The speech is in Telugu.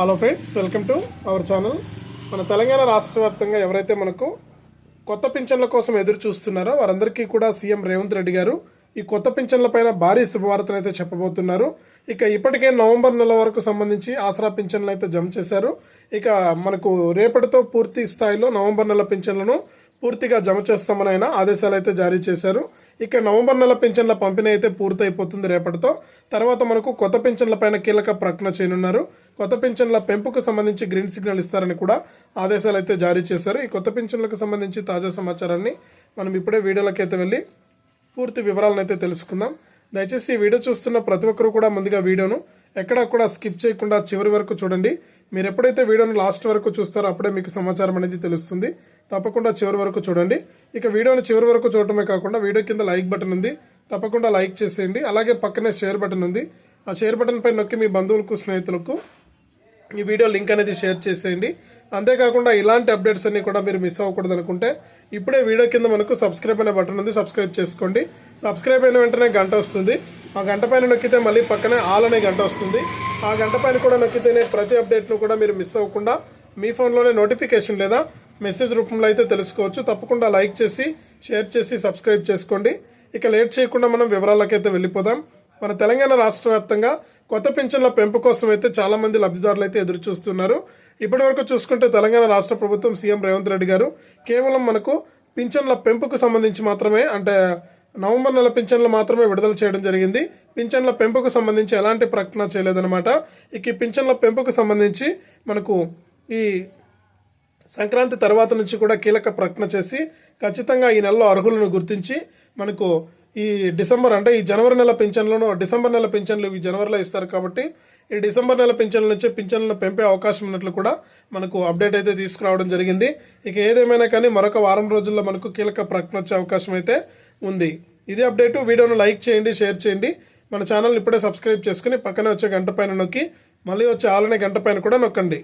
Hello friends welcome to our channel మన తెలంగాణ రాష్ట్ర వ్యాప్తంగా ఎవరైతే మనకు కొత్త పింఛన్ల కోసం ఎదురు చూస్తున్నారో వారందరికీ కూడా సీఎం రేవంత్ రెడ్డి గారు ఈ కొత్త పింఛన్ల పైన భారీ శుభవార్తలు అయితే చెప్పబోతున్నారు. ఇక ఇప్పటికే నవంబర్ నెల వరకు సంబంధించి ఆసరా పింఛన్లు అయితే జమ చేశారు. ఇక మనకు రేపటితో పూర్తి స్థాయిలో నవంబర్ నెల పింఛన్లను పూర్తిగా జమ చేస్తామని ఆయన ఆదేశాలు అయితే జారీ చేశారు. ఇక నవంబర్ నెల పింఛన్ల పంపిణీ అయితే పూర్తయిపోతుంది రేపటితో. తర్వాత మనకు కొత్త పింఛన్ల పైన కీలక ప్రకటన చేయనున్నారు. కొత్త పింఛన్ల పెంపుకు సంబంధించి గ్రీన్ సిగ్నల్ ఇస్తారని కూడా ఆదేశాలు అయితే జారీ చేశారు. ఈ కొత్త పింఛన్లకు సంబంధించి తాజా సమాచారాన్ని మనం ఇప్పుడే వీడియోలోకి అయితే వెళ్ళి పూర్తి వివరాలను అయితే తెలుసుకుందాం. దయచేసి ఈ వీడియో చూస్తున్న ప్రతి ఒక్కరూ కూడా ముందుగా వీడియోను ఎక్కడా కూడా స్కిప్ చేయకుండా చివరి వరకు చూడండి. మీరు ఎప్పుడైతే వీడియోను లాస్ట్ వరకు చూస్తారో అప్పుడే మీకు సమాచారం అనేది తెలుస్తుంది. తప్పకుండా చివరి వరకు చూడండి. ఇక వీడియోని చివరి వరకు చూడటమే కాకుండా వీడియో కింద లైక్ బటన్ ఉంది. తప్పకుండా లైక్ చేసేయండి. అలాగే పక్కనే షేర్ బటన్ ఉంది. ఆ షేర్ బటన్ పై నొక్కి మీ బంధువులకు స్నేహితులకు ఈ వీడియో లింక్ అనేది షేర్ చేసేయండి. అంతేకాకుండా ఇలాంటి అప్డేట్స్ అన్ని కూడా మీరు మిస్ అవ్వకూడదు అనుకుంటే ఇప్పుడే వీడియో కింద మనకు సబ్స్క్రైబ్ అనే బటన్ ఉంది. సబ్స్క్రైబ్ చేసుకోండి. సబ్స్క్రైబ్ అయిన వెంటనే గంట వస్తుంది. ఆ గంట పైన నొక్కితే మళ్ళీ పక్కనే ఆల్ అనే గంట వస్తుంది. ఆ గంట పైన కూడా నొక్కితేనే ప్రతి అప్డేట్ను కూడా మీరు మిస్ అవ్వకుండా మీ ఫోన్లోనే నోటిఫికేషన్ లేదా మెసేజ్ రూపంలో అయితే తెలుసుకోవచ్చు. తప్పకుండా లైక్ చేసి షేర్ చేసి సబ్స్క్రైబ్ చేసుకోండి. ఇక లేట్ చేయకుండా మనం వివరాలకైతే వెళ్ళిపోదాం. మన తెలంగాణ రాష్ట్ర వ్యాప్తంగా కొత్త పింఛన్ల పెంపు కోసం అయితే చాలా మంది లబ్ధిదారులు అయితే ఎదురు చూస్తున్నారు ఇప్పటి వరకు చూసుకుంటే తెలంగాణ రాష్ట్ర ప్రభుత్వం సీఎం రేవంత్ రెడ్డి గారు కేవలం మనకు పింఛన్ల పెంపుకు సంబంధించి మాత్రమే అంటే నవంబర్ నెల పింఛన్లు మాత్రమే విడుదల చేయడం జరిగింది. పింఛన్ల పెంపుకు సంబంధించి ఎలాంటి ప్రకటన చేయలేదన్నమాట. ఇక ఈ పింఛన్ల పెంపుకు సంబంధించి మనకు ఈ సంక్రాంతి తర్వాత నుంచి కూడా కీలక ప్రకటన చేసి ఖచ్చితంగా ఈ నెలలో అర్హులను గుర్తించి మనకు ఈ డిసెంబర్ అంటే ఈ జనవరి నెల పింఛన్లను డిసెంబర్ నెల పింఛన్లు ఈ జనవరిలో ఇస్తారు కాబట్టి ఈ డిసెంబర్ నెల పింఛన్ల నుంచి పింఛన్లను పెంపే అవకాశం ఉన్నట్లు కూడా మనకు అప్డేట్ అయితే తీసుకురావడం జరిగింది. ఇక ఏదేమైనా కానీ మరొక వారం రోజుల్లో మనకు కీలక ప్రకటన వచ్చే అవకాశం అయితే ఉంది. ఇదే అప్డేట్. వీడియోను లైక్ చేయండి షేర్ చేయండి. మన ఛానల్ ఇప్పుడే సబ్స్క్రైబ్ చేసుకుని పక్కనే వచ్చే గంట పైన నొక్కి మళ్ళీ వచ్చే ఆలనే గంట పైన కూడా నొక్కండి.